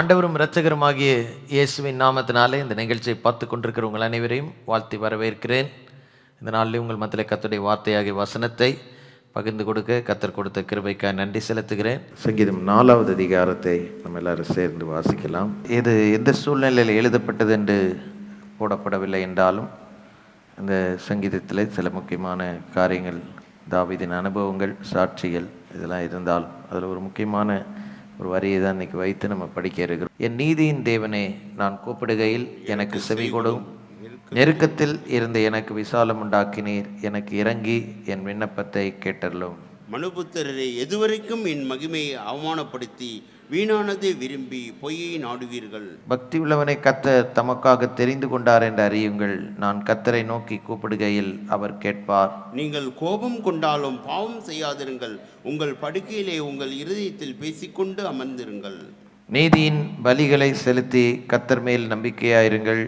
ஆண்டவரும் இரட்சகருமாகிய இயேசுவின் நாமத்தினாலே இந்த நிகழ்ச்சியை பார்த்து கொண்டிருக்கிற உங்கள் அனைவரையும் வாழ்த்தி வரவேற்கிறேன். இந்த நாளில் உங்கள் மத்தியில் கத்துடைய வார்த்தையாகிய வசனத்தை பகிர்ந்து கொடுக்க கத்தர் கொடுத்த கிருபைக்காக நன்றி செலுத்துகிறேன். சங்கீதம் நாலாவது அதிகாரத்தை நம்ம எல்லாரும் சேர்ந்து வாசிக்கலாம். இது எந்த சூழ்நிலையில் எழுதப்பட்டது என்று போடப்படவில்லை என்றாலும் இந்த சங்கீதத்தில் சில முக்கியமான காரியங்கள் தாவிதின் அனுபவங்கள் சாட்சிகள் இதெல்லாம் இருந்தால் அதில் ஒரு முக்கியமான ஒரு வரியை தான் இன்னைக்கு வைத்து நம்ம படிக்க இருக்கிறோம். என் நீதியின் தேவனே நான் கூப்பிடுகையில் எனக்கு செவி கொடும். நெருக்கத்தில் இருந்து எனக்கு விசாலம் உண்டாக்கினீர். எனக்கு இறங்கி என் விண்ணப்பத்தை கேட்டருளும். மனுபுத்திரரை எதுவரைக்கும் என் மகிமையை அவமானப்படுத்தி வீணானதை விரும்பி பொய்யை நாடுவீர்கள். பக்தி உள்ளவனை கத்தர் தமக்காக தெரிந்து கொண்டார் என்று அறியுங்கள். நான் கத்தரை நோக்கி கூப்பிடுகையில் அவர் கேட்பார். நீங்கள் கோபம் கொண்டாலும் பாவம் செய்யாதிருங்கள். உங்கள் படுக்கையிலே உங்கள் இருதயத்தில் பேசிக்கொண்டு அமர்ந்திருங்கள். நீதியின் பலிகளை செலுத்தி கத்தர் மேல் நம்பிக்கையாயிருங்கள்.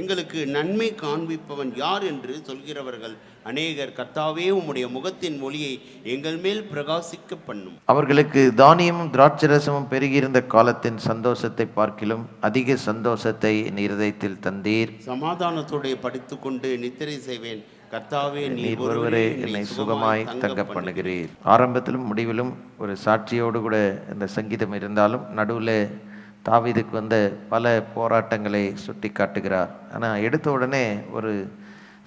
எங்களுக்கு நன்மை காண்பிப்பவன் யார் என்று சொல்கிறவர்கள் அநேகர் கர்த்தாவே உம்முடைய முகத்தின் ஒளியை எங்கள் மேல் பிரகாசிக்க பண்ணும். அவர்களுக்கு தானியமும் திராட்சரசமும் பெருகியிருந்த காலத்தின் சந்தோஷத்தை பார்க்கிலும் அதிக சந்தோஷத்தை என் இருதயத்தில் தந்தீர். சமாதானத்தோടെ படித்துக்கொண்டு நித்திரை செய்வேன். கர்த்தாவே நீர் ஒருவரே என்னை சுகமாய் தங்க பண்ணுகிறீர். ஆரம்பத்திலும் முடிவிலும் ஒரு சாட்சியோடு கூட இந்த சங்கீதம் இருந்தாலும் நடுவில் தாவீதுக்கு வந்த பல போராட்டங்களை சுட்டி காட்டுகிறார் ஆனால் எடுத்த உடனே ஒரு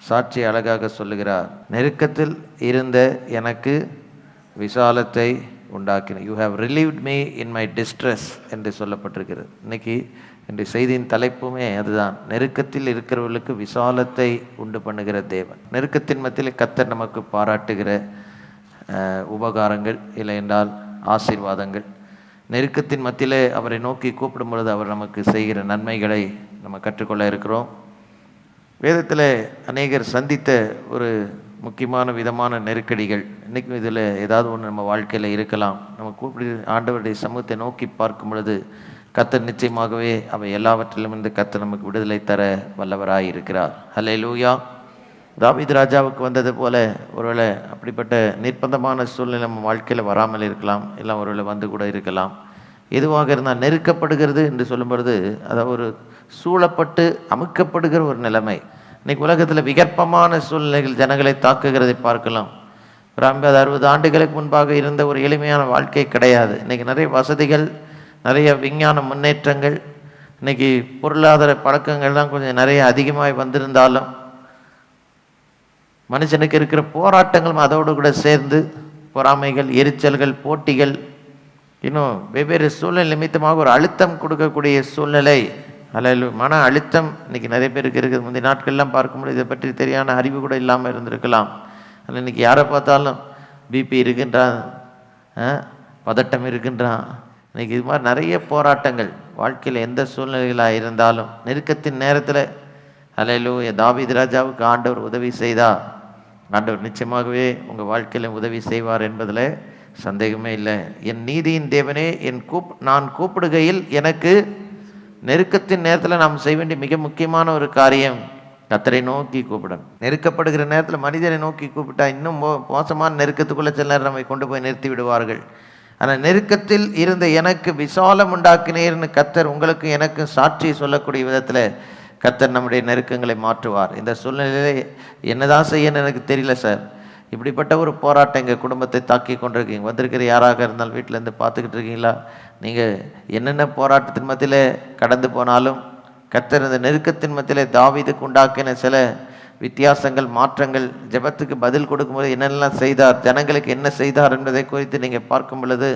சாட்சி அழகாக சொல்லுகிறார் நெருக்கத்தில் இருந்த எனக்கு விசாலத்தை உண்டாக்கின. You have relieved me in my distress என்று சொல்லப்பட்டிருக்கிறது. இன்னைக்கு இந்த செய்தியின் தலைப்புமே அதுதான். நெருக்கத்தில் இருக்கிறவர்களுக்கு விசாலத்தை உண்டு பண்ணுகிற தேவன். நெருக்கத்தின் மத்தியில் கத்தர் நமக்கு பாராட்டுகிற உபகாரங்கள் இல்லை என்றால் ஆசீர்வாதங்கள். நெருக்கத்தின் மத்தியிலே அவரை நோக்கி கூப்பிடும் பொழுது அவர் நமக்கு செய்கிற நன்மைகளை நம்ம கற்றுக்கொள்ள இருக்கிறோம். வேதத்தில் அநேகர் சந்தித்த ஒரு முக்கியமான விதமான நெருக்கடிகள். இன்றைக்கும் இதில் ஏதாவது ஒன்று நம்ம வாழ்க்கையில் இருக்கலாம். நம்ம கூப்பிடு ஆண்டவருடைய சமூகத்தை நோக்கி பார்க்கும் பொழுது கத்தர் நிச்சயமாகவே அவை எல்லாவற்றிலும் இருந்து கத்தர் நமக்கு விடுதலை தர வல்லவராக இருக்கிறார். ஹலே லூயா தாவித் ராஜாவுக்கு வந்தது போல ஒருவேளை அப்படிப்பட்ட நிர்பந்தமான சூழ்நிலை நம்ம வாழ்க்கையில் வராமல் இருக்கலாம். இல்லை ஒருவேளை வந்து கூட இருக்கலாம். எதுவாக இருந்தால் நெருக்கப்படுகிறது என்று சொல்லும் பொழுது அதாவது ஒரு சூழப்பட்டு அமுக்கப்படுகிற ஒரு நிலைமை. இன்னைக்கு உலகத்தில் விகற்பமான சூழ்நிலைகள் ஜனங்களை தாக்குகிறதை பார்க்கலாம். ஒரு ஐம்பது அறுபது ஆண்டுகளுக்கு முன்பாக இருந்த ஒரு எளிமையான வாழ்க்கை கிடையாது. இன்னைக்கு நிறைய வசதிகள் நிறைய விஞ்ஞான முன்னேற்றங்கள் இன்னைக்கு பொருளாதார பழக்கங்கள்லாம் கொஞ்சம் நிறைய அதிகமாக வந்திருந்தாலும் மனுஷனுக்கு இருக்கிற போராட்டங்களும் அதோடு கூட சேர்ந்து பொறாமைகள் எரிச்சல்கள் போட்டிகள் இன்னும் வெவ்வேறு சூழ்நிலை நிமித்தமாக ஒரு அழுத்தம் கொடுக்கக்கூடிய சூழ்நிலை அல்ல மன அழுத்தம் இன்னைக்கு நிறைய பேருக்கு இருக்குது. முந்தைய நாட்கள்லாம் பார்க்கும்போது இதை பற்றி தெரியான அறிவு கூட இல்லாமல் இருந்திருக்கலாம். அதில் இன்னைக்கு யாரை பார்த்தாலும் பிபி இருக்குன்றான் பதட்டம் இருக்குன்றான். இன்னைக்கு இது மாதிரி நிறைய போராட்டங்கள் வாழ்க்கையில் எந்த சூழ்நிலைகளாக இருந்தாலும் நெருக்கத்தின் நேரத்தில் அலையிலூய தாவீது ராஜாவுக்கு ஆண்டவர் உதவி செய்தா ஆண்டவர் நிச்சயமாகவே உங்கள் வாழ்க்கையில் உதவி செய்வார் என்பதில் சந்தேகமே இல்லை. என் நீதியின் தேவனே என் கூப் நான் கூப்பிடுகையில் எனக்கு நெருக்கத்தின் நேரத்தில் நாம் செய்ய வேண்டிய மிக முக்கியமான ஒரு காரியம் கத்தரை நோக்கி கூப்பிடணும். நெருக்கப்படுகிற நேரத்தில் மனிதரை நோக்கி கூப்பிட்டா இன்னும் மோ மோசமான நெருக்கத்துக்குள்ளே சில நேரம் நம்மை கொண்டு போய் நிறுத்தி விடுவார்கள். ஆனால் நெருக்கத்தில் இருந்த எனக்கு விசாலம் உண்டாக்கினேர்னு கத்தர் உங்களுக்கு எனக்கு சாட்சி சொல்லக்கூடிய விதத்தில் கத்தர் நம்முடைய நெருக்கங்களை மாற்றுவார். இந்த சூழ்நிலையிலே என்னதான் செய்யணும்னு எனக்கு தெரியல சார். இப்படிப்பட்ட ஒரு போராட்டம் எங்கள் குடும்பத்தை தாக்கி கொண்டிருக்கீங்க. வந்திருக்கிற யாராக இருந்தாலும் வீட்டிலேருந்து பார்த்துக்கிட்டு இருக்கீங்களா? நீங்கள் என்னென்ன போராட்டத்தின் மத்தியிலே கடந்து போனாலும் கத்திருந்த நெருக்கத்தின் மத்தியிலே தாவிதுக்கு உண்டாக்கின சில வித்தியாசங்கள் மாற்றங்கள் ஜெபத்துக்கு பதில் கொடுக்கும்போது என்னெல்லாம் செய்தார் ஜனங்களுக்கு என்ன செய்தார் என்பதை குறித்து நீங்கள் பார்க்கும் பொழுது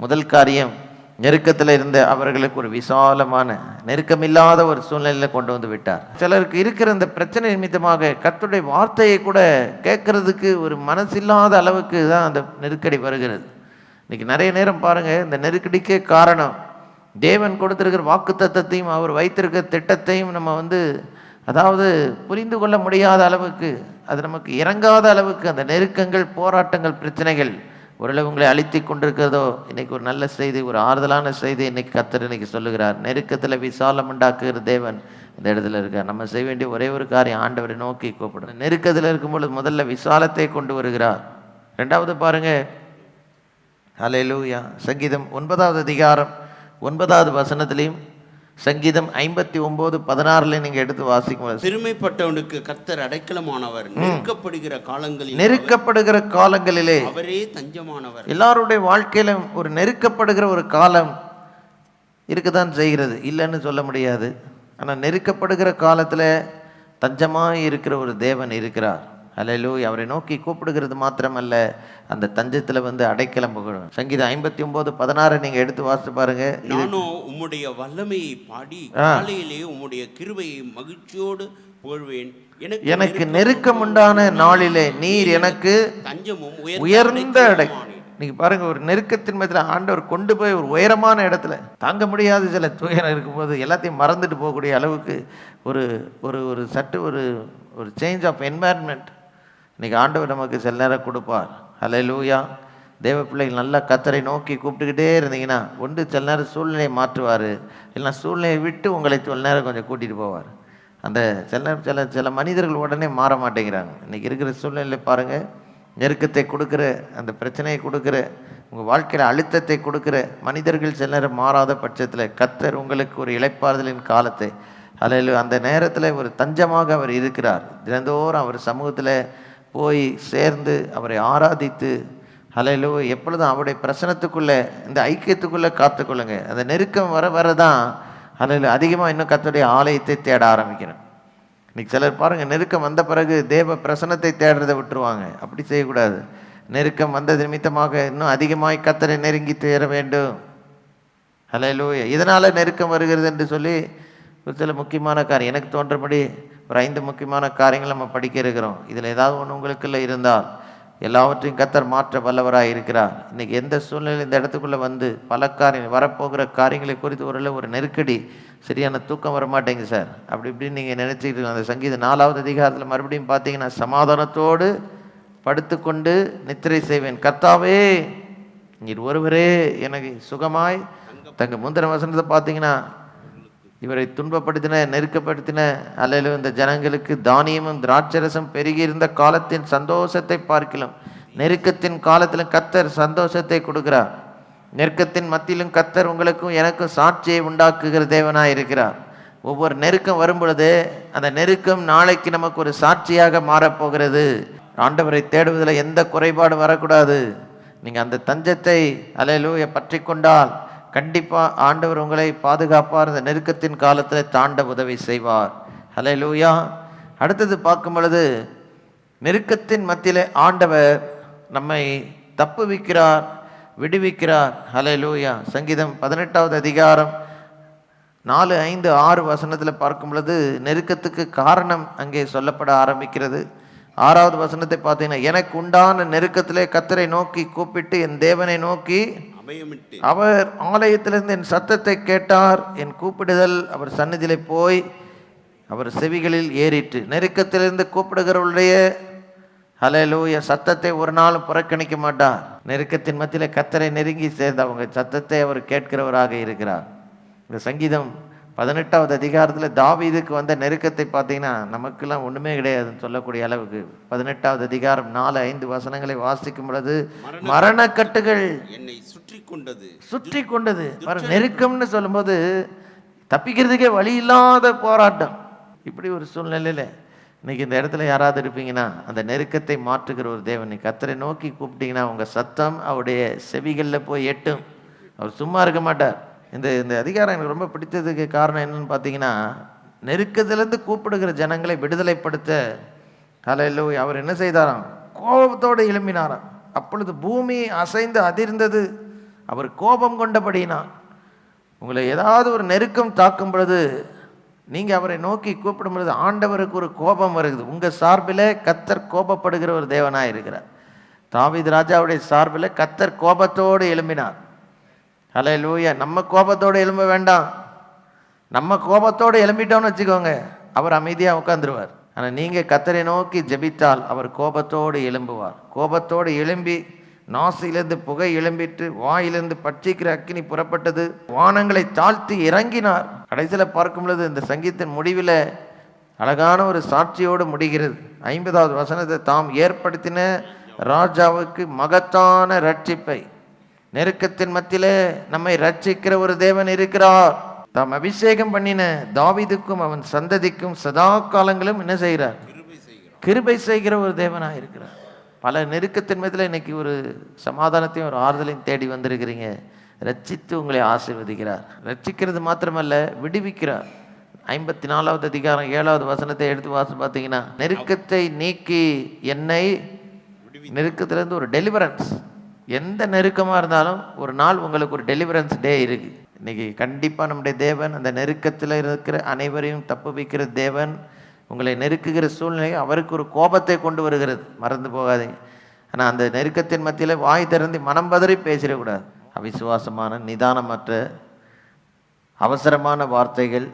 முதல் காரியம் நெருக்கத்தில் இருந்த அவர்களுக்கு ஒரு விசாலமான நெருக்கமில்லாத ஒரு சூழ்நிலையில் கொண்டு வந்து விட்டார். சிலருக்கு இருக்கிற இந்த பிரச்சனை நிமித்தமாக கத்துடைய வார்த்தையை கூட கேட்கறதுக்கு ஒரு மனசில்லாத அளவுக்கு தான் அந்த நெருக்கடி வருகிறது. இன்னைக்கு நிறைய நேரம் பாருங்கள் இந்த நெருக்கடிக்கே காரணம் தேவன் கொடுத்திருக்கிற வாக்கு தத்தத்தையும் அவர் வைத்திருக்கிற திட்டத்தையும் நம்ம வந்து அதாவது புரிந்து கொள்ள முடியாத அளவுக்கு அது நமக்கு இறங்காத அளவுக்கு அந்த நெருக்கங்கள் போராட்டங்கள் பிரச்சனைகள் ஓரளவு உங்களை அழித்து கொண்டிருக்கிறதோ இன்னைக்கு ஒரு நல்ல செய்தி ஒரு ஆறுதலான செய்தி இன்னைக்கு கத்தர் இன்னைக்கு சொல்லுகிறார். நெருக்கத்தில் விசாலம் உண்டாக்குகிற தேவன் இந்த இடத்துல இருக்கார். நம்ம செய்ய வேண்டிய ஒரே ஒரு காரியம் ஆண்டவரை நோக்கி கூப்பிடும் நெருக்கத்தில் இருக்கும் பொழுது முதல்ல விசாலத்தை கொண்டு வருகிறார். ரெண்டாவது பாருங்க. அலையலூயா சங்கீதம் ஒன்பதாவது அதிகாரம் ஒன்பதாவது வசனத்திலையும் சங்கீதம் ஐம்பத்தி ஒன்பது பதினாறுல நீங்க எடுத்து வாசிக்கும் போது, சிறுமைப்பட்டவனுக்கு கர்த்தர் அடைக்கலமானவர் நெருக்கப்படுகிற காலங்களில் நெருக்கப்படுகிற காலங்களிலே அவரே தஞ்சமானவர். எல்லாருடைய வாழ்க்கையிலும் ஒரு நெருக்கப்படுகிற ஒரு காலம் இருக்கத்தான் செய்கிறது. இல்லைன்னு சொல்ல முடியாது. ஆனால் நெருக்கப்படுகிற காலத்தில் தஞ்சமாக இருக்கிற ஒரு தேவன் இருக்கிறார். அல்லேலூ அவரை நோக்கி கூப்பிடுகிறது மாத்திரமல்ல அந்த தஞ்சத்தில் வந்து அடைக்கலம் புகழும். சங்கீதம் ஐம்பத்தி ஒன்பது பதினாறு நீங்கள் எடுத்து வாசித்து பாருங்க. நானோ உம்முடைய வல்லமையை பாடி காலையிலே உம்முடைய கிருபையை மகிழ்ச்சியோடு புகழ்வேன். எனக்கு எனக்கு நெருக்கம் உண்டான நாளிலே நீர் எனக்கு தஞ்சமும் உயர்ந்த அடை நீங்க பாருங்க ஒரு நெருக்கத்தின் மத்தியில் ஆண்டவர் கொண்டு போய் ஒரு உயரமான இடத்துல தாங்க முடியாத சில துயரம் இருக்கும்போது எல்லாத்தையும் மறந்துட்டு போகக்கூடிய அளவுக்கு ஒரு ஒரு ஒரு சட்டு ஒரு ஒரு சேஞ்ச் ஆஃப் என்வாயன்மெண்ட் இன்னைக்கு ஆண்டவர் நமக்கு சில நேரம் கொடுப்பார். ஹலே லூயா தேவ பிள்ளைகள் நல்லா கத்தரை நோக்கி கூப்பிட்டுக்கிட்டே இருந்தீங்கன்னா ஒன்று சில நேரம் சூழ்நிலையை மாற்றுவார். இல்லைன்னா சூழ்நிலையை விட்டு உங்களை சில நேரம் கொஞ்சம் கூட்டிகிட்டு போவார். அந்த சில நேரம் சில சில மனிதர்கள் உடனே மாற மாட்டேங்கிறாங்க. இன்றைக்கி இருக்கிற சூழ்நிலை பாருங்கள் நெருக்கத்தை கொடுக்குற அந்த பிரச்சனையை கொடுக்குற உங்கள் வாழ்க்கையில் அழுத்தத்தை கொடுக்குற மனிதர்கள் சில நேரம் மாறாத பட்சத்தில் கத்தர் உங்களுக்கு ஒரு இழைப்பாறுதலின் காலத்தை அதில் அந்த நேரத்தில் ஒரு தஞ்சமாக அவர் இருக்கிறார். தினந்தோறும் அவர் சமூகத்தில் போய் சேர்ந்து அவரை ஆராதித்து அலையிலோ எப்பொழுதும் அவருடைய பிரசனத்துக்குள்ளே இந்த ஐக்கியத்துக்குள்ளே காத்துக்கொள்ளுங்க. அந்த நெருக்கம் வர வர தான் அதில் அதிகமாக இன்னும் கத்துடைய ஆலயத்தை தேட ஆரம்பிக்கணும். இன்றைக்கி சிலர் பாருங்கள் நெருக்கம் வந்த பிறகு தேவ பிரசனத்தை தேடுறதை விட்டுருவாங்க. அப்படி செய்யக்கூடாது. நெருக்கம் வந்த நிமித்தமாக இன்னும் அதிகமாய் கத்தரை நெருங்கி தேர வேண்டும். அலையிலோ இதனால் நெருக்கம் வருகிறது என்று சொல்லி ஒரு சில முக்கியமான காரியம். எனக்கு தோன்றபடி ஒரு ஐந்து முக்கியமான காரியங்கள் நம்ம படிக்க இருக்கிறோம். இதில் ஏதாவது ஒன்று உங்களுக்குள்ளே இருந்தால் எல்லாவற்றையும் கத்தர் மாற்ற வல்லவராக இருக்கிறார். இன்றைக்கி எந்த சூழ்நிலையில் இந்த இடத்துக்குள்ளே வந்து பல காரியம் வரப்போகிற காரியங்களை குறித்து ஓரளவு ஒரு நெருக்கடி சரியான தூக்கம் வர மாட்டேங்குது சார். அப்படி இப்படின்னு நீங்கள் நினச்சிக்கிட்டு இருக்கோம் அந்த சங்கீத நாலாவது அதிகாரத்தில் மறுபடியும் பார்த்தீங்கன்னா சமாதானத்தோடு படுத்துக்கொண்டு நித்திரை செய்வேன். கர்த்தாவே நீர் ஒருவரே எனக்கு சுகமாய் தங்க முந்தின வசனத்தை பார்த்தீங்கன்னா இவரை துன்பப்படுத்தின நெருக்கப்படுத்தின அல்லது இந்த ஜனங்களுக்கு தானியமும் திராட்சரசம் பெருகியிருந்த காலத்தின் சந்தோஷத்தை பார்க்கலாம் நெருக்கத்தின் காலத்திலும் கத்தர் சந்தோஷத்தை கொடுக்கிறார். நெருக்கத்தின் மத்தியிலும் கத்தர் உங்களுக்கும் எனக்கும் சாட்சியை உண்டாக்குகிற தேவனாக இருக்கிறார். ஒவ்வொரு நெருக்கம் வரும்பொழுது அந்த நெருக்கம் நாளைக்கு நமக்கு ஒரு சாட்சியாக மாறப்போகிறது ஆண்டவரை தேடுவதில் எந்த குறைபாடும் வரக்கூடாது. நீங்கள் அந்த தஞ்சத்தை அலையிலூய பற்றி கொண்டால் கண்டிப்பாக ஆண்டவர் உங்களை பாதுகாப்பார். இந்த நெருக்கத்தின் காலத்தில் தாண்ட உதவி செய்வார். ஹalleluya அடுத்தது பார்க்கும் பொழுது நெருக்கத்தின் மத்தியிலே ஆண்டவர் நம்மை தப்புவிக்கிறார் விடுவிக்கிறார். ஹalleluya சங்கீதம் பதினெட்டாவது அதிகாரம் நாலு ஐந்து ஆறு வசனத்தில் பார்க்கும் பொழுது நெருக்கத்துக்கு காரணம் அங்கே சொல்லப்பட ஆரம்பிக்கிறது. ஆறாவது வசனத்தை பார்த்தீங்கன்னா எனக்கு உண்டான நெருக்கத்திலே கத்தரை நோக்கி கூப்பிட்டு என் தேவனை நோக்கி அவர் ஆலயத்திலிருந்து என் சத்தத்தை கேட்டார். என் கூப்பிடுதல் அவர் சந்நிதியிலே போய் அவர் செவிகளில் ஏறிட்டு நெருக்கத்திலிருந்து கூப்பிடுகிறவருடைய ஹalleluya சத்தத்தை ஒரு நாளும் புறக்கணிக்க மாட்டார். நெருக்கத்தின் மத்தியிலே கத்தரை நெருங்கி சேர்ந்த அவங்க சத்தத்தை அவர் கேட்கிறவராக இருக்கிறார். இந்த சங்கீதம் பதினெட்டாவது அதிகாரத்தில் தாவீதுக்கு வந்த நெருக்கத்தை பார்த்தீங்கன்னா நமக்கெல்லாம் ஒன்றுமே கிடையாதுன்னு சொல்லக்கூடிய அளவுக்கு. பதினெட்டாவது அதிகாரம் நாலு ஐந்து வசனங்களை வாசிக்கும் பொழுது மரணக்கட்டுகள் என்னை கொண்டது சுற்றி கொண்டது நெருக்கம்னு சொல்லும்போது தப்பிக்கிறதுக்கே வழி இல்லாத போராட்டம். இப்படி ஒரு சூழ்நிலையில் இன்னைக்கு இந்த இடத்துல யாராவது இருப்பீங்கன்னா அந்த நெருக்கத்தை மாற்றுகிற ஒரு தேவன். நீ கத்தரை நோக்கி கூப்பிட்டீங்கன்னா உங்கள் சத்தம் அவருடைய செவிகளில் போய் எட்டும். அவர் சும்மா இருக்க மாட்டார். இந்த இந்த அதிகாரம் எனக்கு ரொம்ப பிடித்ததுக்கு காரணம் என்னன்னு பார்த்தீங்கன்னா நெருக்கத்திலேருந்து கூப்பிடுகிற ஜனங்களை விடுதலைப்படுத்த காலையில் அவர் என்ன செய்தாராம்? கோபத்தோடு எழும்பினாராம். அப்பொழுது பூமி அசைந்து அதிர்ந்தது. அவர் கோபம் கொண்டபடினான் உங்களை ஏதாவது ஒரு நெருக்கம் தாக்கும் பொழுது நீங்கள் அவரை நோக்கி கூப்பிடும் பொழுது ஆண்டவருக்கு ஒரு கோபம் வருகிறது. உங்கள் சார்பில் கத்தர் கோபப்படுகிற ஒரு தேவனாக இருக்கிறார். தாவீது ராஜாவுடைய சார்பில் கத்தர் கோபத்தோடு எழும்பினார். ஹலே லூயா நம்ம கோபத்தோடு எழும்ப வேண்டாம். நம்ம கோபத்தோடு எழும்பிட்டோம்னு வச்சுக்கோங்க அவர் அமைதியாக உட்காந்துருவார் ஆனால் நீங்கள் கத்தரை நோக்கி ஜெபித்தால் அவர் கோபத்தோடு எழும்புவார். கோபத்தோடு எழும்பி நாசியிலிருந்து புகை எழும்பிட்டு வாயிலிருந்து பட்சிக்கிற அக்கினி புறப்பட்டது. வானங்களை தாழ்த்தி இறங்கினார். கடைசியில் பார்க்கும் பொழுது இந்த சங்கீத்தின் முடிவில் அழகான ஒரு சாட்சியோடு முடிகிறது. ஐம்பதாவது வசனத்தை தாம் ஏற்படுத்தின ராஜாவுக்கு மகத்தான ரட்சிப்பை நெருக்கத்தின் மத்தியில் நம்மை ரட்சிக்கிற ஒரு தேவன் இருக்கிறார். தாம் அபிஷேகம் பண்ணின தாவிதுக்கும் அவன் சந்ததிக்கும் சதா காலங்களும் என்ன செய்கிறார்? கிருபை செய்கிற ஒரு தேவனாக இருக்கிறார் பல நெருக்கத்தின் மீதில் இன்னைக்கு ஒரு சமாதானத்தையும் ஒரு ஆறுதலையும் தேடி வந்திருக்கிறீங்க. ரட்சித்து உங்களை ஆசீர்வதிக்கிறார். ரட்சிக்கிறது மாத்திரமல்ல விடுவிக்கிறார். ஐம்பத்தி நாலாவது அதிகாரம் ஏழாவது வசனத்தை எடுத்து வாசி பார்த்தீங்கன்னா நெருக்கத்தை நீக்கி என்னை நெருக்கத்திலேருந்து ஒரு டெலிவரன்ஸ் எந்த நெருக்கமாக இருந்தாலும் ஒரு நாள் உங்களுக்கு ஒரு டெலிவரன்ஸ் டே இருக்குது இன்றைக்கி கண்டிப்பாக நம்முடைய தேவன் அந்த நெருக்கத்தில் இருக்கிற அனைவரையும் தப்பு வைக்கிற தேவன் உங்களை நெருக்குகிற சூழ்நிலை அவருக்கு ஒரு கோபத்தை கொண்டு வருகிறது. மறந்து போகாதீங்க. ஆனால் அந்த நெருக்கத்தின் மத்தியில் வாய் திறந்து மனம் பதறி பேசிடக்கூடாது. அவிசுவாசமான நிதானமற்ற அவசரமான வார்த்தைகள்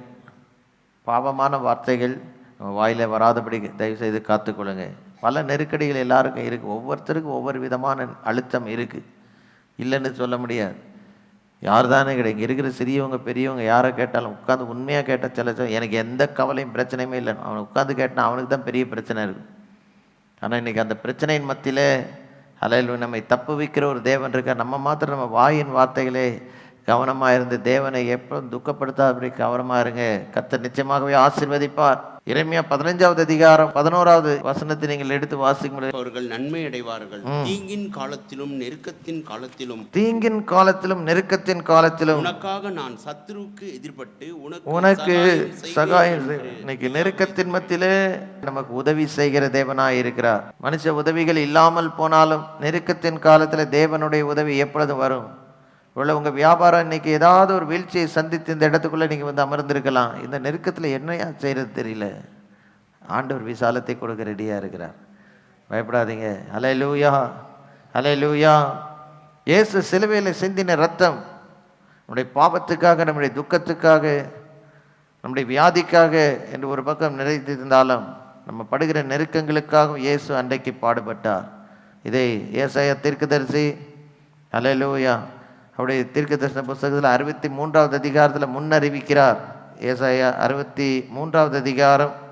பாவமான வார்த்தைகள் நம்ம வாயில் வராதபடி தயவு செய்து காத்துக்கொள்ளுங்க. பல நெருக்கடிகள் எல்லாருக்கும் இருக்குது ஒவ்வொருத்தருக்கும் ஒவ்வொரு விதமான அழுத்தம் இருக்குது இல்லைன்னு சொல்ல முடியாது. யார் தானே கிடைக்கும் இருக்கிற சிறியவங்க பெரியவங்க யாரை கேட்டாலும் உட்காந்து உண்மையாக கேட்டால் சில சில- எனக்கு எந்த கவலையும் பிரச்சனையுமே இல்லை. அவன் உட்காந்து கேட்டால் அவனுக்கு தான் பெரிய பிரச்சனை இருக்கும் ஆனால் இன்றைக்கி அந்த பிரச்சனையின் மத்தியில் அலையில் நம்மை தப்பு வைக்கிற ஒரு தேவன் இருக்கா நம்ம மாத்திரம் நம்ம வாயின் வார்த்தைகளே கவனமாக இருந்து தேவனை எப்போ துக்கப்படுத்தாதபடி கவனமாக இருங்க. கர்த்தர் நிச்சயமாகவே ஆசீர்வதிப்பார். இறைமையா பதினஞ்சாவது அதிகாரம் பதினோராவது வசனத்தை நீங்கள் எடுத்து வாசிக்கும் பொழுது அவர்கள் நன்மை அடைவார்கள். தீங்கின் காலத்திலும் நெருக்கத்தின் காலத்திலும் தீங்கின் காலத்திலும் நெருக்கத்தின் காலத்திலும் உனக்காக நான் சத்துருவுக்கு எதிர்பட்டு உனக்கு சகாயம் இன்னைக்கு நெருக்கத்தின் மத்தியிலே நமக்கு உதவி செய்கிற தேவனாய் இருக்கிறார். மனுஷ உதவிகள் இல்லாமல் போனாலும் நெருக்கத்தின் காலத்தில் தேவனுடைய உதவி எப்பொழுதும் வரும். உள்ள உங்கள் வியாபாரம் இன்னைக்கு ஏதாவது ஒரு வீழ்ச்சியை சந்தித்து இந்த இடத்துக்குள்ளே நீங்கள் வந்து அமர்ந்திருக்கலாம். இந்த நெருக்கத்தில் என்னையா செய்கிறது தெரியல. ஆண்டவர் விசாலத்தை கொடுக்க ரெடியாக இருக்கிறார். பயப்படாதீங்க. அலை லூயா அலை லூயா இயேசு சிலுவையில் சிந்தின ரத்தம் நம்முடைய பாவத்துக்காக நம்முடைய துக்கத்துக்காக நம்முடைய வியாதிக்காக என்று ஒரு பக்கம் நிறைந்திருந்தாலும் நம்ம படுகிற நெருக்கங்களுக்காகவும் இயேசு அன்றைக்கு பாடுபட்டார். இதை ஏசாய தீர்க்கதரிசி லூயா அவருடைய தீர்க்க தரிசன புஸ்தகத்தில் அறுபத்தி மூன்றாவது அதிகாரத்தில் முன்னறிவிக்கிறார். ஏசாயா அறுபத்தி மூன்றாவது அதிகாரம்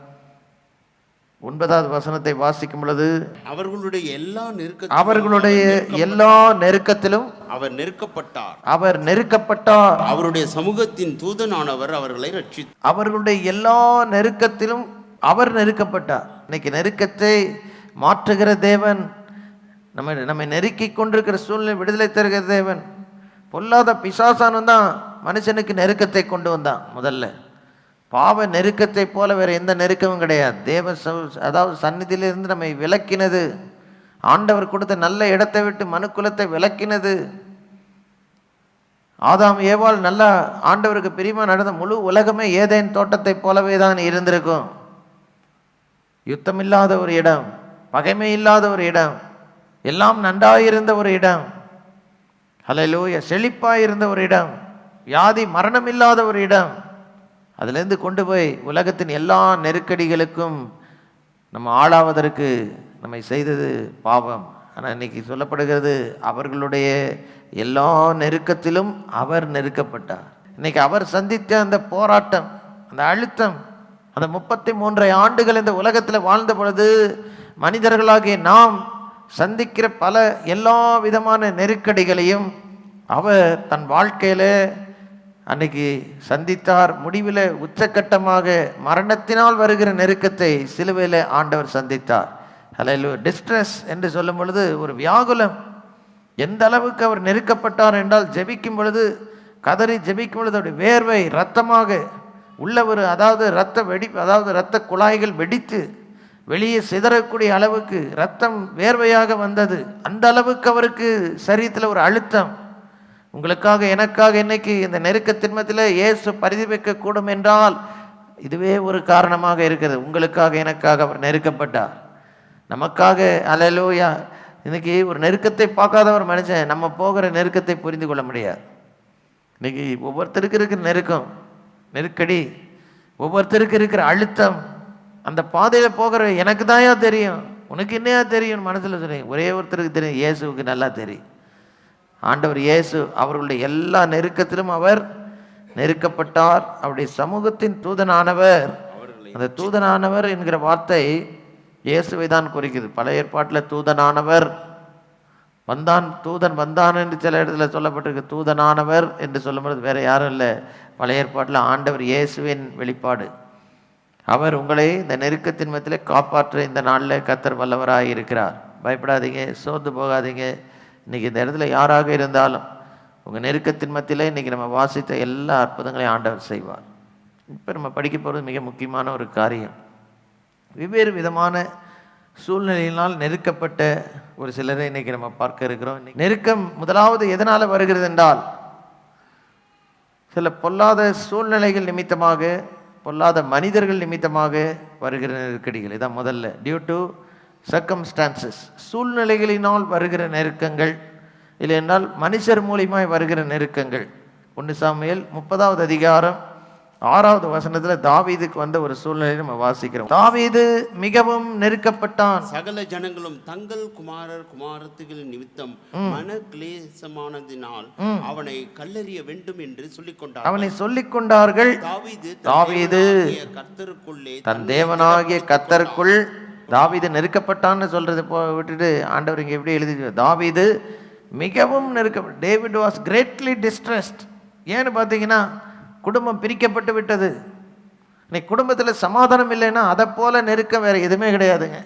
ஒன்பதாவது வசனத்தை வாசிக்கும் பொழுது அவர்களுடைய எல்லா நெருக்க அவர்களுடைய எல்லா நெருக்கத்திலும் அவர் நெருக்கப்பட்டார். அவர் நெருக்கப்பட்டார். அவருடைய சமூகத்தின் தூதனானவர் அவர்களை ரட்சித்தார். அவர்களுடைய எல்லா நெருக்கத்திலும் அவர் நெருக்கப்பட்டார். இன்னைக்கு நெருக்கத்தை மாற்றுகிற தேவன் நம்ம நம்மை நெருக்கி கொண்டிருக்கிற சூழ்நிலை விடுதலை தருகிற தேவன் பொல்லாத பிசாசானு தான் மனுஷனுக்கு நெருக்கத்தை கொண்டு வந்தான் முதல்ல. பாவ நெருக்கத்தை போல வேறு எந்த நெருக்கமும் கிடையாது. தேவ அதாவது சந்நிதியிலிருந்து நம்மை விளக்கினது ஆண்டவர் கொடுத்த நல்ல இடத்தை விட்டு மனுக்குலத்தை விளக்கினது ஆதாம் ஏவாள் நல்லா ஆண்டவருக்கு பிரியமாக நடந்த முழு உலகமே ஏதேன் தோட்டத்தை போலவே தான் இருந்திருக்கும். யுத்தமில்லாத ஒரு இடம் பகைமை இல்லாத ஒரு இடம் எல்லாம் நன்றாயிருந்த ஒரு இடம். ஹalleluya செழிப்பாக இருந்த ஒரு இடம் வியாதி மரணம் இல்லாத ஒரு இடம் அதுலேருந்து கொண்டு போய் உலகத்தின் எல்லா நெருக்கடிகளுக்கும் நம்ம ஆளாவதற்கு நம்மை செய்தது பாவம். ஆனால் இன்னைக்கு சொல்லப்படுகிறது அவர்களுடைய எல்லா நெருக்கத்திலும் அவர் நெருக்கப்பட்டார். இன்னைக்கு அவர் சந்தித்த அந்த போராட்டம் அந்த அழுத்தம் அந்த முப்பத்தி மூன்றை ஆண்டுகள் இந்த உலகத்தில் வாழ்ந்த பொழுது மனிதர்களாகிய நாம் சந்திக்கிற பல எல்லா விதமான நெருக்கடிகளையும் அவர் தன் வாழ்க்கையில் அன்னைக்கு சந்தித்தார். முடிவில் உச்சக்கட்டமாக மரணத்தினால் வருகிற நெருக்கத்தை சிலுவையில் ஆண்டவர் சந்தித்தார். அதில் டிஸ்ட்ரெஸ் என்று சொல்லும் பொழுது ஒரு வியாகுலம். எந்த அளவுக்கு அவர் நெருக்கப்பட்டார் என்றால் ஜெபிக்கும் பொழுது கதறி ஜெபிக்கும் பொழுது அவருடைய வேர்வை ரத்தமாக உள்ள ஒரு அதாவது ரத்த வெடி அதாவது இரத்த குழாய்கள் வெடித்து வெளியே சிதறக்கூடிய அளவுக்கு ரத்தம் வேர்வையாக வந்தது. அந்த அளவுக்கு அவருக்கு சரீரத்தில் ஒரு அழுத்தம். உங்களுக்காக எனக்காக இன்னைக்கு இந்த நெருக்க திண்மத்தில் இயேசு பரிதி கூடும் என்றால் இதுவே ஒரு காரணமாக இருக்கிறது. உங்களுக்காக எனக்காக அவர் நெருக்கப்பட்டார். நமக்காக அலலோயா இன்னைக்கு ஒரு நெருக்கத்தை பார்க்காத ஒரு மனுஷன் நம்ம போகிற நெருக்கத்தை புரிந்து கொள்ள முடியாது. இன்னைக்கு ஒவ்வொருத்தருக்கு இருக்கிற நெருக்கம் நெருக்கடி ஒவ்வொருத்தருக்கு இருக்கிற அழுத்தம் அந்த பாதையில் போகிற எனக்கு தான்யா தெரியும். உனக்கு என்னையா தெரியும்? மனசில் சொல்லுங்க ஒரே ஒருத்தருக்கு தெரியும் இயேசுவுக்கு நல்லா தெரியும். ஆண்டவர் இயேசு அவர்களுடைய எல்லா நெருக்கத்திலும் அவர் நெருக்கப்பட்டார். அவருடைய சமூகத்தின் தூதனானவர். அந்த தூதனானவர் என்கிற வார்த்தை இயேசுவை தான் குறிக்குது. பழைய ஏற்பாட்டில் தூதனானவர் வந்தான் தூதன் வந்தான் என்று சில இடத்துல சொல்லப்பட்டிருக்கு. தூதனானவர் என்று சொல்லும்போது வேற யாரும் இல்லை. பழைய ஏற்பாட்டில் ஆண்டவர் இயேசுவின் வெளிப்பாடு. அவர் உங்களை இந்த நெருக்கத்தின் மத்தியில் காப்பாற்ற இந்த நாளில் கத்தர் வல்லவராக இருக்கிறார். பயப்படாதீங்க சோர்ந்து போகாதீங்க. இன்னைக்கு இந்த இடத்துல யாராக இருந்தாலும் உங்கள் நெருக்கத்தின் மத்தியில் இன்னைக்கு நம்ம வாசித்த எல்லா அற்புதங்களையும் ஆண்டவர் செய்வார். இப்போ நம்ம படிக்க போகிறது மிக முக்கியமான ஒரு காரியம். வெவ்வேறு விதமான சூழ்நிலையினால் நெருக்கப்பட்ட ஒரு சிலரை இன்னைக்கு நம்ம பார்க்க இருக்கிறோம். இன்றைக்கி நெருக்கம் முதலாவது எதனால் வருகிறது என்றால் சில பொல்லாத சூழ்நிலைகள் நிமித்தமாக பொல்லாத மனிதர்கள் நிமித்தமாக வருகிற நெருக்கடிகள். இதான் முதல்ல. டியூ டு சர்க்கம்ஸ்டான்சஸ் சூழ்நிலைகளினால் வருகிற நெருக்கங்கள் இல்லை என்றால் மனுஷர் மூலியமாய் வருகிற நெருக்கங்கள். ஒன்று சாமியல் முப்பதாவது அதிகாரம் ஆறாவது வசனத்தில் தாவீதுக்கு வந்த ஒரு சூழ்நிலையை நம்ம வாசிக்கிறோம். தாவீது மிகவும் நெருக்கப்பட்டான். சகல ஜனங்களும் தங்கள் குமாரர் குமாரத்துகள் நிமித்தம் மன கிளேசமானதினால் அவனை கல்லறிய வேண்டும் என்று சொல்லிக் கொண்டார் அவனை சொல்லிக் கொண்டார்கள் தாவீது தாவீது கர்த்தருக்குள்ளே தன் தேவனாகிய கத்தருக்குள் தாவீது நெருக்கப்பட்டான்னு சொல்றது போ விட்டுட்டு ஆண்டவர் இங்கே எப்படி எழுதி தாவீது மிகவும் நெருக்க டேவிட் வாஸ் கிரேட்லி டிஸ்ட்ரெஸ்ட் ஏன்னு பார்த்தீங்கன்னா குடும்பம் பிரிக்கப்பட்டு விட்டது. இன்னைக்கு குடும்பத்தில் சமாதானம் இல்லைன்னா அதை போல நெருக்கம் வேறு எதுவுமே கிடையாதுங்க.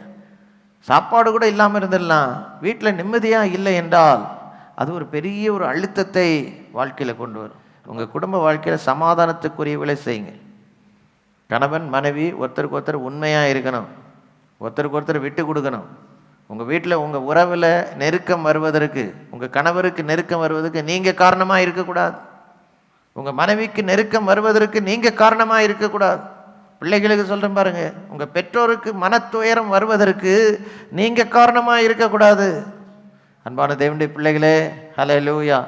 சாப்பாடு கூட இல்லாமல் இருந்துடலாம். வீட்டில் நிம்மதியாக இல்லை என்றால் அது ஒரு பெரிய ஒரு அழுத்தத்தை வாழ்க்கையில் கொண்டு வரும். உங்கள் குடும்ப வாழ்க்கையில் சமாதானத்துக்குரியவளை செய்யுங்க. கணவன் மனைவி ஒருத்தருக்கு ஒருத்தர் உண்மையாக இருக்கணும். ஒருத்தருக்கு ஒருத்தர் விட்டு கொடுக்கணும். உங்கள் வீட்டில் உங்கள் உறவில் நெருக்கம் வருவதற்கு உங்கள் கணவருக்கு நெருக்கம் வருவதற்கு நீங்கள் காரணமாக இருக்கக்கூடாது. உங்கள் மனைவிக்கு நெருக்கம் வருவதற்கு நீங்கள் காரணமாக இருக்கக்கூடாது. பிள்ளைகளுக்கு சொல்கிறேன் பாருங்கள் உங்கள் பெற்றோருக்கு மனத்துயரம் வருவதற்கு நீங்கள் காரணமாக இருக்கக்கூடாது. அன்பான தேவனுடைய பிள்ளைகளே ஹலே லூயா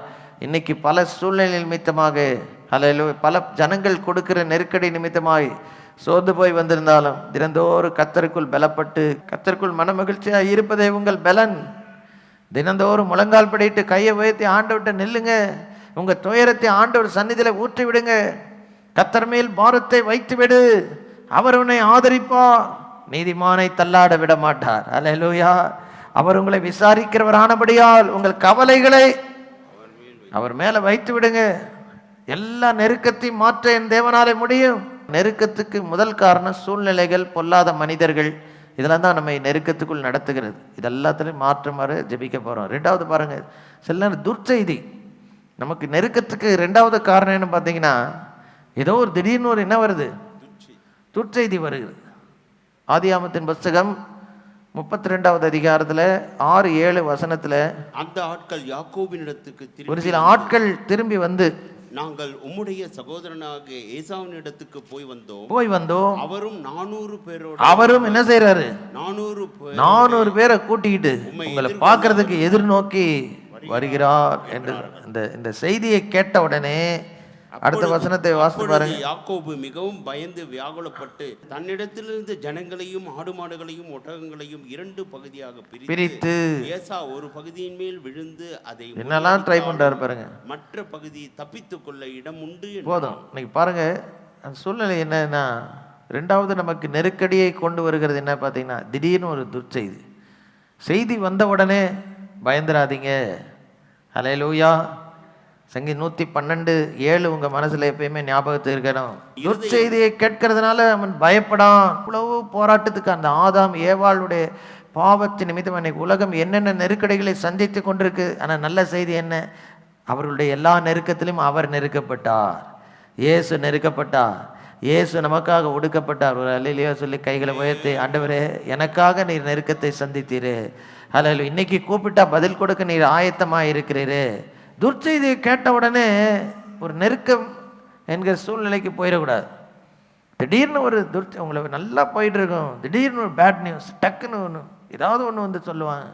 இன்னைக்கு பல சூழ்நிலை நிமித்தமாக ஹலே லூ பல ஜனங்கள் கொடுக்கிற நெருக்கடி நிமித்தமாக சோர்ந்து போய் வந்திருந்தாலும் தினந்தோறும் கத்தருக்குள் பலப்பட்டு கத்தருக்குள் மனமகிழ்ச்சியாக இருப்பதே உங்கள் பலன். தினந்தோறும் முழங்கால் படிட்டு கையை உயர்த்தி ஆண்டவர்கிட்ட நில்லுங்க. உங்கள் துயரத்தை ஆண்டவர் சந்நிதியில ஊற்றி விடுங்க கத்தர் மேல் பாரத்தை வைத்து விடு அவர் உன்னை ஆதரிப்பார். நீதிமானை தள்ளாட விட மாட்டார் அல்லேலூயா. அவர் உங்களை விசாரிக்கிறவரானபடியால் உங்கள் கவலைகளை அவர் மேலே வைத்து விடுங்க எல்லா நெருக்கத்தையும் மாற்ற என் தேவனாலே முடியும். நெருக்கத்துக்கு முதல் காரணம் சூழ்நிலைகள் பொல்லாத மனிதர்கள். இதெல்லாம் தான் நம்மை நெருக்கத்துக்குள் நடத்துகிறது. இது எல்லாத்துலையும் மாற்றுமாறு ஜெபிக்க போகிறோம் ரெண்டாவது பாருங்கள் சில நேரம் துர்ச்செய்தி. நமக்கு நெருக்கத்துக்கு ரெண்டாவது காரணம் என்ன பார்த்தீங்கன்னா ஏதோ ஒரு திடீர்னு ஒரு என்ன வருது? துர்ச்செய்தி. வருகிறது. ஆதியாமத்தின் புஸ்தகம் முப்பத்தி ரெண்டாவது அதிகாரத்தில் ஆறு ஏழு வசனத்தில் அந்த ஆட்கள் யாக்கோபினிடத்துக்கு ஒரு சில ஆட்கள் திரும்பி வந்து நாங்கள் உம்முடைய சகோதரனாகிய ஏசாவினிடத்துக்கு போய் வந்தோம். போய் வந்தோம். அவரும் நானூறு பேரோட அவரும் என்ன செய்றாரு? நானூறு நானூறு பேரை கூட்டிக்கிட்டு உங்களை பார்க்கறதுக்கு எதிர்நோக்கி வருகிறார் என்று இந்த இந்த செய்தியை கேட்ட உடனே அடுத்த வசனத்தை வாசித்து பாருங்க. யாக்கோபு மிகவும் பயந்து வியாகுலப்பட்டு தன்னிடத்திலிருந்து ஜனங்களையும் ஆடு மாடுகளையும் ஒட்டகங்களையும் இரண்டு பகுதியாக பிரித்து ஏசா ஒரு பகுதியின் மேல் விழுந்து அதை என்னெல்லாம் ட்ரை பண்றாரு பாருங்க. மற்ற பகுதி தப்பித்துக் கொள்ள இடம் உண்டு. போதும். இன்னைக்கு பாருங்க சூழ்நிலை என்னன்னா ரெண்டாவது நமக்கு நெருக்கடியை கொண்டு வருகிறது என்ன பார்த்தீங்கன்னா திடீர்னு ஒரு துர்ச்செய்தி. செய்தி வந்த உடனே பயந்துராதீங்க. அலையலூயா சங்கி நூற்றி பன்னெண்டு ஏழு உங்கள் மனசில் எப்பயுமே ஞாபகத்தில் இருக்கணும். துர்ச்செய்தியை கேட்கறதுனால அவன் பயப்படான். இவ்வளவு போராட்டத்துக்கு அந்த ஆதாம் ஏவாளுடைய பாவத்தின் நிமித்தம் அன்னைக்கு உலகம் என்னென்ன நெருக்கடிகளை சந்தித்து கொண்டிருக்கு. ஆனால் நல்ல செய்தி என்ன? அவர்களுடைய எல்லா நெருக்கத்திலும் அவர் நெருக்கப்பட்டார். இயேசு நெருக்கப்பட்டார். இயேசு நமக்காக ஒடுக்கப்பட்டார். ஒரு அல்லையிலையோ சொல்லி கைகளை உயர்த்தி ஆண்டவரே எனக்காக நீர் நெருக்கத்தை சந்தித்தீரே. அல்ல இன்னைக்கு கூப்பிட்டா பதில் கொடுக்க நீர் ஆயத்தமாக இருக்கிறீரே. துர்ச்செய்தியை கேட்ட உடனே ஒரு நெருக்கம் என்கிற சூழ்நிலைக்கு போயிடக்கூடாது. திடீர்னு ஒரு துர்ச்ச உங்களை நல்லா போயிட்டு இருக்கும் திடீர்னு ஒரு பேட் நியூஸ் டக்குன்னு ஒன்று ஏதாவது ஒன்று வந்து சொல்லுவாங்க.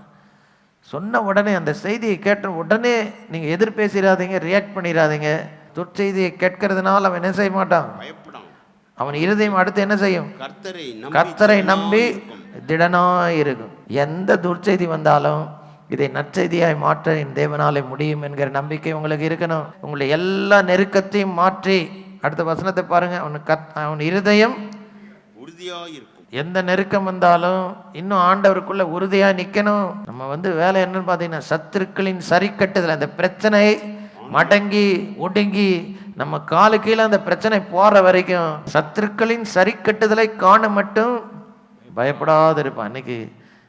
சொன்ன உடனே அந்த செய்தியை கேட்ட உடனே நீங்கள் எதிர் பேசிடாதீங்க ரியாக்ட் பண்ணிடாதீங்க துர்ச்செய்தியை கேட்கறதுனால அவன் என்ன செய்ய மாட்டான்? அவன் இருதயம் அடுத்து என்ன செய்யும்? கர்த்தரை கர்த்தரை நம்பி திடனாய் இருக்கும் எந்த துர்ச்செய்தி வந்தாலும் இதை நற்செய்தியாய் மாற்ற என் தேவனாலே முடியும் என்கிற நம்பிக்கை உங்களுக்கு இருக்கணும். உங்களை எல்லா நெருக்கத்தையும் மாற்றி அடுத்த வசனத்தை பாருங்க. அவன் கத் அவன் இருதயம் உறுதியா இருக்கும் எந்த நெருக்கம் வந்தாலும் இன்னும் ஆண்டவருக்குள்ள உறுதியா நிக்கணும். நம்ம வந்து வேலை என்னன்னு பார்த்தீங்கன்னா சத்துருக்களின் சரிக்கட்டுதல் அந்த பிரச்சனை மடங்கி ஒடுங்கி நம்ம காலு கீழே அந்த பிரச்சனை போற வரைக்கும் சத்துருக்களின் சரிக்கட்டுதலை காண மட்டும் பயப்படாது இருப்பான் இன்னைக்கு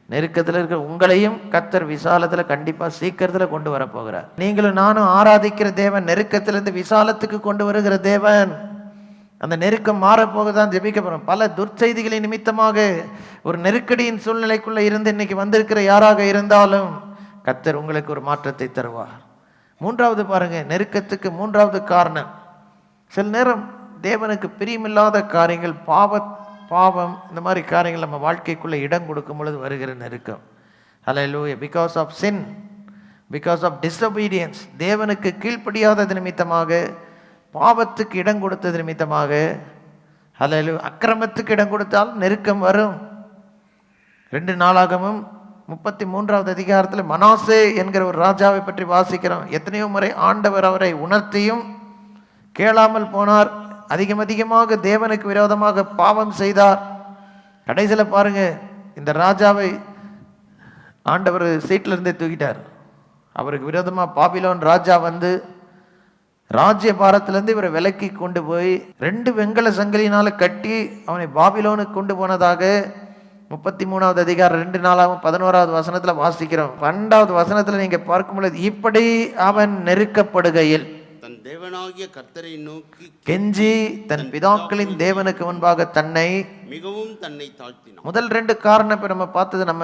நெருக்கத்தில் இருக்கிற உங்களையும் கத்தர் விசாலத்தில் கண்டிப்பாக சீக்கிரத்தில் கொண்டு வரப்போகிறார். நீங்களும் நானும் ஆராதிக்கிற தேவன் நெருக்கத்திலிருந்து விசாலத்துக்கு கொண்டு வருகிற தேவன். அந்த நெருக்கம் மாறப்போகுதான் ஜெபிக்க போறோம் பல துர்ச்செய்திகளின் நிமித்தமாக ஒரு நெருக்கடியின் சூழ்நிலைக்குள்ளே இருந்து இன்னைக்கு வந்திருக்கிற யாராக இருந்தாலும் கத்தர் உங்களுக்கு ஒரு மாற்றத்தை தருவார். மூன்றாவது பாருங்க நெருக்கத்துக்கு மூன்றாவது காரணம். சில நேரம் தேவனுக்கு பிரியமில்லாத காரியங்கள் பாவ பாவம் இந்த மாதிரி காரியங்கள் நம்ம வாழ்க்கைக்குள்ளே இடம் கொடுக்கும் பொழுது வருகிற நெருக்கம். ஹalleluya because of sin because of disobedience தேவனுக்கு கீழ்ப்படியாதது நிமித்தமாக பாவத்துக்கு இடம் கொடுத்தது நிமித்தமாக ஹalleluya அக்கிரமத்துக்கு இடம் கொடுத்தால் நெருக்கம் வரும். ரெண்டு நாளாகவும் முப்பத்தி மூன்றாவது அதிகாரத்தில் மனாசே என்கிற ஒரு ராஜாவை பற்றி வாசிக்கிறோம். எத்தனையோ முறை ஆண்டவர் அவரை உணர்த்தியும் கேளாமல் போனார். அதிகம் அதிகமாக தேவனுக்கு விரோதமாக பாவம் செய்தார். கடைசியில் பாருங்க இந்த ராஜாவை ஆண்டவர் சீட்டில் இருந்தே தூக்கிட்டார். அவருக்கு விரோதமாக பாபிலோன் ராஜா வந்து ராஜ்ய பாரத்திலேருந்து இவரை விலக்கி கொண்டு போய் ரெண்டு வெங்கல சங்கிலினால் கட்டி அவனை பாபிலோனுக்கு கொண்டு போனதாக முப்பத்தி மூணாவது அதிகாரம் ரெண்டு நாளாகவும் பதினோராவது வசனத்தில் வாசிக்கிறோம். பன்னெண்டாவது வசனத்தில் நீங்கள் பார்க்கும் பொழுது இப்படி அவன் நெருக்கப்படுகையில் தேவனாகிய கர்த்தரை நோக்கி கெஞ்சி தன் பிதாக்களின் தேவனுக்கு முன்பாக தன்னை மிகவும் தன்னை தாழ்த்தினான். முதல் ரெண்டு காரணம் இப்போ நம்ம பார்த்தது நம்ம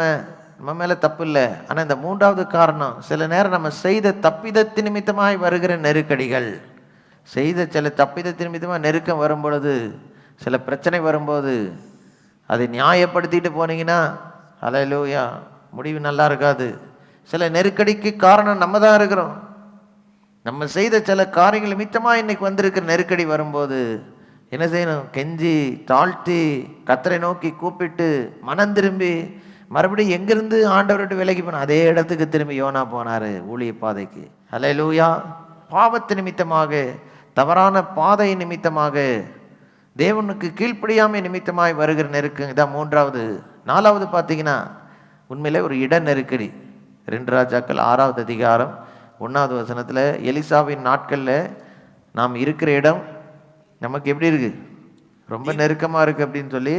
நம்ம மேலே தப்பு இல்லை. ஆனால் இந்த மூன்றாவது காரணம் சில நேரம் நம்ம செய்த தப்பிதத்தின் நிமித்தமாய் வருகிற நெருக்கடிகள். செய்த சில தப்பிதத்தின் நிமித்தமாக நெருக்கம் வரும் பொழுது சில பிரச்சனை வரும்போது அதை நியாயப்படுத்திட்டு போனீங்கன்னா அலையிலூயா முடிவு நல்லா இருக்காது. சில நெருக்கடிக்கு காரணம் நம்ம தான் இருக்கிறோம். நம்ம செய்த சில காரியங்கள் மித்தமாக இன்னைக்கு வந்திருக்கிற நெருக்கடி வரும்போது என்ன செய்யணும்? கெஞ்சி தாழ்த்தி கத்தரை நோக்கி கூப்பிட்டு மனம் திரும்பி மறுபடியும் எங்கிருந்து ஆண்டவர்கிட்ட விலகி போன? அதே இடத்துக்கு திரும்பி யோனா போனார் ஊழிய பாதைக்கு. அல்ல லூயா பாவத்து நிமித்தமாக தவறான பாதை நிமித்தமாக தேவனுக்கு கீழ்ப்படியாமை நிமித்தமாய் வருகிற நெருக்கம். இதான் மூன்றாவது. நாலாவது பார்த்தீங்கன்னா உண்மையிலே ஒரு இட நெருக்கடி. ரெண்டு ராஜாக்கள் ஆறாவது அதிகாரம் ஒன்றாவது வசனத்தில் எலிசாவின் நாட்களில் நாம் இருக்கிற இடம் நமக்கு எப்படி இருக்கு? ரொம்ப நெருக்கமாக இருக்கு அப்படின்னு சொல்லி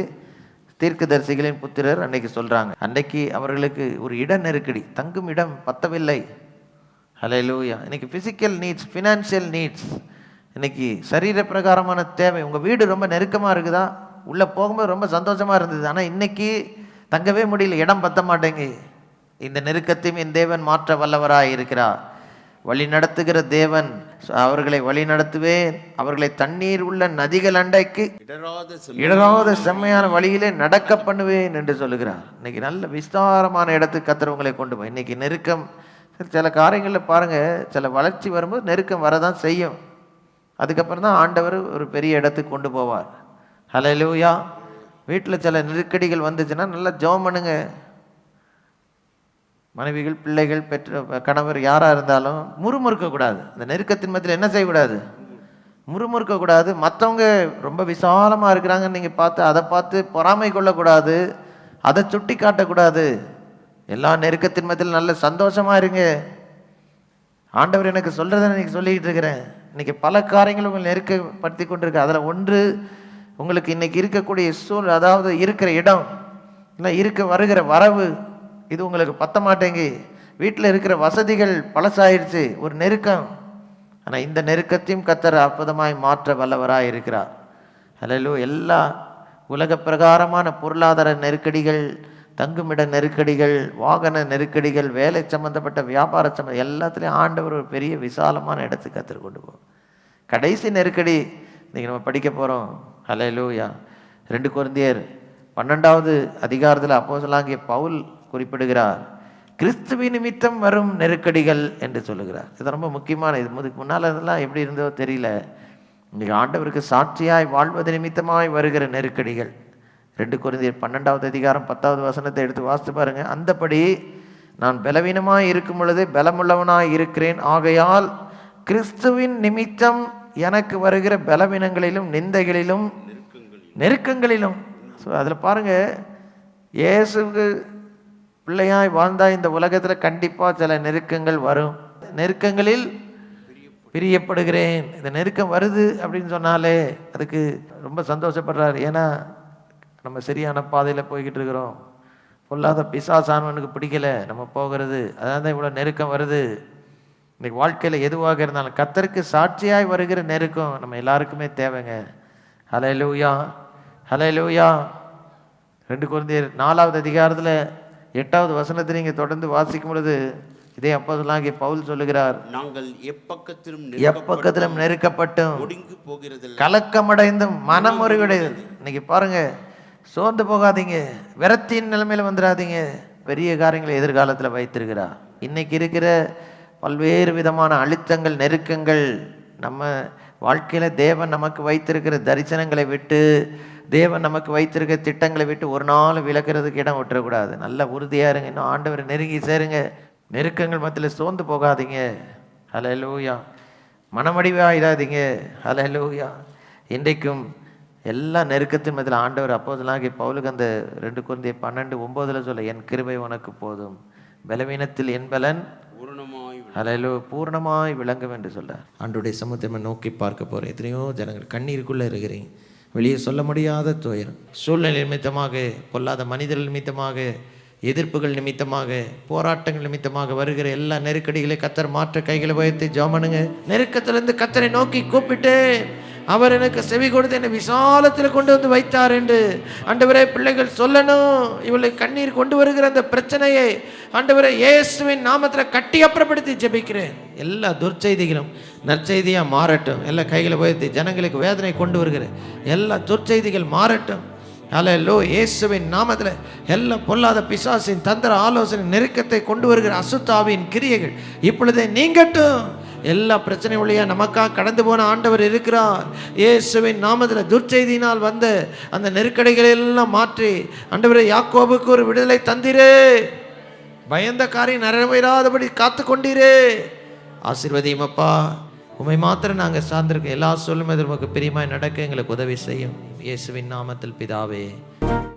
தீர்க்கதரிசிகளின் புத்திரர் அன்னைக்கு சொல்றாங்க. அன்னைக்கு அவர்களுக்கு ஒரு இட நெருக்கடி தங்கும் இடம் பத்தவில்லை. ஹalleluya. இன்னைக்கு ஃபிசிக்கல் நீட்ஸ் ஃபினான்ஷியல் நீட்ஸ் இன்னைக்கு சரீர பிரகாரமான தேவை. உங்க வீடு ரொம்ப நெருக்கமா இருக்குதா? உள்ள போகும்போது ரொம்ப சந்தோஷமா இருந்தது. ஆனா இன்னைக்கு தங்கவே முடியல இடம் பத்த மாட்டேங்க இந்த நெருக்கத்தையும் என் தேவன் மாற்ற வல்லவராய் இருக்கிறார் வழி நடத்துகிற தேவன் அவர்களை வழி நடத்துவேன். அவர்களை தண்ணீர் உள்ள நதிகள் அண்டைக்கு இடராத செம்ம- இடராத செம்மையான வழியிலே நடக்க பண்ணுவேன் என்று சொல்லுகிறார். இன்னைக்கு நல்ல விஸ்தாரமான இடத்துக்கு கத்தர் உங்களை கொண்டு போய் இன்னைக்கு நெருக்கம் சில காரியங்களில் பாருங்க சில வளர்ச்சி வரும்போது நெருக்கம் வரதான் செய்யும். அதுக்கப்புறம் தான் ஆண்டவர் ஒரு பெரிய இடத்துக்கு கொண்டு போவார். ஹalleluya வீட்டில் சில நெருக்கடிகள் வந்துச்சுன்னா நல்லா ஜெபம் பண்ணுங்க. மனைவிகள் பிள்ளைகள் பெற்ற கணவர் யாராக இருந்தாலும் முறுமுறுக்கக்கூடாது இந்த நெருக்கத்தின் மத்தியில் என்ன செய்யக்கூடாது? முறுமுறுக்கக்கூடாது மற்றவங்க ரொம்ப விசாலமாக இருக்கிறாங்கன்னு நீங்கள் பார்த்து அதை பார்த்து பொறாமை கொள்ளக்கூடாது. அதை சுட்டி காட்டக்கூடாது. எல்லா நெருக்கத்தின் மத்தியில் நல்ல சந்தோஷமாக இருங்க. ஆண்டவர் எனக்கு சொல்கிறத இன்றைக்கி சொல்லிக்கிட்டு இருக்கிறேன். இன்னைக்கு பல காரியங்கள் உங்களை நெருக்கப்படுத்தி கொண்டிருக்கு. அதில் ஒன்று உங்களுக்கு இன்னைக்கு இருக்கக்கூடிய சூழ் அதாவது இருக்கிற இடம் இல்லை இருக்க வருகிற வரவு இது உங்களுக்கு பத்த மாட்டேங்கி வீட்டில் இருக்கிற வசதிகள் பழசாயிருச்சு. ஒரு நெருக்கம். ஆனால் இந்த நெருக்கத்தையும் கத்தர் அற்புதமாய் மாற்ற வல்லவராக இருக்கிறார். ஹலோ எல்லா உலக பிரகாரமான பொருளாதார நெருக்கடிகள் தங்குமிட நெருக்கடிகள் வாகன நெருக்கடிகள் வேலை சம்மந்தப்பட்ட வியாபார சம்மந்த எல்லாத்துலேயும் ஆண்டவர் ஒரு பெரிய விசாலமான இடத்துக்கு கற்றுக் கொண்டு போகும் கடைசி நெருக்கடி இன்றைக்கி நம்ம படிக்க போகிறோம் ஹalleluya. ரெண்டு குழந்தையர் பன்னெண்டாவது அதிகாரத்தில் அப்போஸ்தலனாகிய பவுல் குறிப்பிடுகிறார். கிறிஸ்துவ நிமித்தம் வரும் நெருக்கடிகள் என்று சொல்லுகிறார். இது ரொம்ப முக்கியமான இது இதுக்கு முன்னால் அதெல்லாம் எப்படி இருந்தோ தெரியல. இன்றைக்கு ஆண்டவருக்கு சாட்சியாய் வாழ்வது நிமித்தமாய் வருகிற நெருக்கடிகள். ரெண்டு குறைந்த பன்னெண்டாவது அதிகாரம் பத்தாவது வசனத்தை எடுத்து வாசித்து பாருங்கள் அந்தபடி நான் பலவீனமாக இருக்கும் பொழுது பலமுள்ளவனாய் இருக்கிறேன். ஆகையால் கிறிஸ்துவின் நிமித்தம் எனக்கு வருகிற பலவீனங்களிலும் நிந்தைகளிலும் நெருக்கங்களிலும். ஸோ அதில் பாருங்கள் இயேசுக்கு பிள்ளையாய் வாழ்ந்தால் இந்த உலகத்தில் கண்டிப்பாக சில நெருக்கங்கள் வரும். நெருக்கங்களில் பிரியப்படுகிறேன். இந்த நெருக்கம் வருது அப்படின்னு சொன்னாலே அதுக்கு ரொம்ப சந்தோஷப்படுறாரு. ஏன்னா நம்ம சரியான பாதையில் போய்கிட்டு இருக்கிறோம். பொல்லாத பிசாசானவனுக்கு பிடிக்கல. நம்ம போகிறது அதான் தான் இவ்வளோ நெருக்கம் வருது. இன்றைக்கி வாழ்க்கையில் எதுவாக இருந்தாலும் கத்தருக்கு சாட்சியாய் வருகிற நெருக்கம் நம்ம எல்லாருக்குமே தேவைங்க. ஹலை லூயா ஹலை லூயா ரெண்டு குழந்தையர் நாலாவது அதிகாரத்தில் எட்டாவது வசனத்தை நீங்கள் தொடர்ந்து வாசிக்கும் பொழுது இதே அப்போதெல்லாம் பவுல் சொல்லுகிறார் நாங்கள் எப்பக்கத்திலும் எப்பக்கத்திலும் நெருக்கப்பட்டும் ஒடுங்கி போகிறதில்லை. கலக்கமடைந்தும் மனமுறிவடைந்து இன்னைக்கு பாருங்க சோர்ந்து போகாதீங்க விரத்தின் நிலைமையில வந்துடாதீங்க பெரிய காரியங்களை எதிர்காலத்தில் வைத்திருக்கிறார். இன்னைக்கு இருக்கிற பல்வேறு விதமான அழுத்தங்கள் நெருக்கங்கள் நம்ம வாழ்க்கையில தேவன் நமக்கு வைத்திருக்கிற தரிசனங்களை விட்டு தேவன் நமக்கு வைத்திருக்கிற திட்டங்களை விட்டு ஒரு நாள் விளக்குறதுக்கு இடம் விட்டுறக்கூடாது. நல்ல உறுதியா இருங்க. இன்னும் ஆண்டவர் நெருங்கி சேருங்க. நெருக்கங்கள் மத்தியில் சோர்ந்து போகாதீங்க. ஹalleluya மனமடிவாயிடாதீங்க ஹalleluya இன்றைக்கும் எல்லா நெருக்கத்தின் மத்தியில் ஆண்டவர் அப்போதெல்லாம் பவுலுக்கு அந்த ரெண்டு குழந்தைய பன்னெண்டு ஒம்போதுல சொல்ல என் கிருபை உனக்கு போதும். பலவீனத்தில் என் பலன் பூரணமாய் அலையிலோ பூர்ணமாய் விளங்கும் என்று சொல்றார். ஆண்டுடைய சமுத்திரமை நோக்கி பார்க்க போகிறேன் எத்தனையோ ஜனங்கள் கண்ணீருக்குள்ளே இருக்கிறீங்க. வெளியே சொல்ல முடியாத துயரம் சூழ்நிலை நிமித்தமாக பொல்லாத மனிதர்கள் நிமித்தமாக எதிர்ப்புகள் நிமித்தமாக போராட்டங்கள் நிமித்தமாக வருகிற எல்லா நெருக்கடிகளை கத்தர் மாற்ற கைகளை உயர்த்தி ஜோமனுங்க. நெருக்கத்திலிருந்து கத்தரை நோக்கி கூப்பிட்டு அவர் எனக்கு செவி கொடுத்து என்னை விசாலத்தில் கொண்டு வந்து வைத்தார் என்று ஆண்டவரே பிள்ளைகள் சொல்லணும். இவளை கண்ணீர் கொண்டு வருகிற அந்த பிரச்சனையை அண்டவரை இயேசுவின் நாமத்தில் கட்டி அப்புறப்படுத்தி ஜெபிக்கிறேன். எல்லா துர்ச்செய்திகளும் நற்செய்தியாக மாறட்டும். எல்லா கைகளை உயர்த்தி ஜனங்களுக்கு வேதனை கொண்டு வருகிற எல்லா துர்ச்செய்திகள் மாறட்டும். அல்லோ இயேசுவின் நாமத்தில் எல்லா பொல்லாத பிசாசின் தந்திர ஆலோசனை நெருக்கத்தை கொண்டு வருகிற அசுத்தாவின் கிரியைகள் இப்பொழுதே நீங்கட்டும். எல்லா பிரச்சனை வழியாக நமக்காக கடந்து போன ஆண்டவர் இருக்கிறார். இயேசுவின் நாமத்தில் துர்ச்செய்தினால் வந்து அந்த நெருக்கடிகளை எல்லாம் மாற்றி ஆண்டவரை யாக்கோபுக்கு ஒரு விடுதலை தந்திரே. பயந்த காரியம் நிறைவேறாதபடி காத்து கொண்டீரே ஆசீர்வதியும் உமை மாத்திரம் நாங்கள் சார்ந்திருக்கோம் எல்லா சொல்லும் எதிர்மக்கு பிரியமாய் நடக்க எங்களுக்கு உதவி செய்யும். இயேசுவின் நாமத்தில் பிதாவே.